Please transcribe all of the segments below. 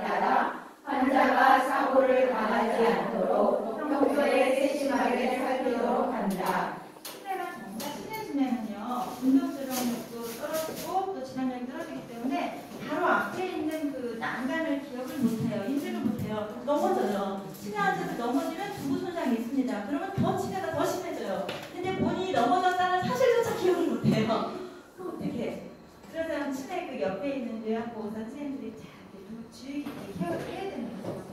따라 환자가 사고를 당하지 않도록 평소에 세심하게 살피도록 한다. 치매가 정말 심해지면요 운동 조절력도 떨어지고 또 진압력이 떨어지기 때문에 바로 앞에 있는 그 난간을 기억을 못해요 인지를 못해요. 넘어져요. 환자들 넘어지면 두부 손상이 있습니다. 그러면 더 치매가 더 심해져요. 근데 본인이 넘어졌다는 사실조차 기억을 못해요. 그럼 어떻게 그러면 치매 그 옆에 있는 요양보호사 선생님들이 잘 주의 깊게 기억을 해야 되는 거죠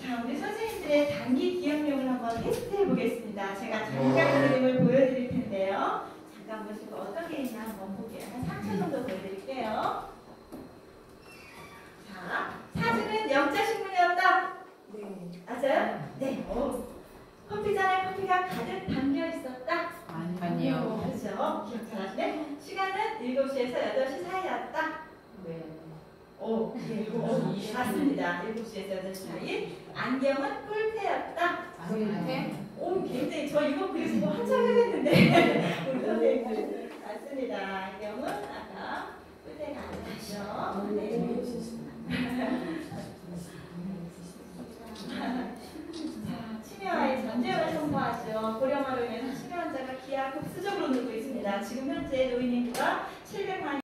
자, 우리 선생님들의 단기 기억력을 한번 테스트해 보겠습니다. 제가 잠깐 그림을 보여드릴 텐데요. 잠깐 보시고 어떤 게 있나 한번 볼게요. 한 3초 정도 보여드릴게요. 자, 사진은 영자 신문이었다. 네. 맞아요? 네. 오. 커피 잔에 커피가 가득 담겨 있었다. 아니요. 그렇죠. 기억 잘하시네. 시간은 7시에서 8시 사이였다. 네. 오, 네, 오, 맞습니다. 7시에서 8시 사이. 안경은 꿀테였다. 오, 굉장히 저 이거 그리고 한참 해냈는데 우리 선생님들 맞습니다. 안경은 아까 꿀테가 아니죠. 네. 자, 치매와의 전쟁을 선포하죠. 고령화로 인해서 치매 환자가 기하 급수적으로 늘고 있습니다. 지금 현재 노인 인구가 700만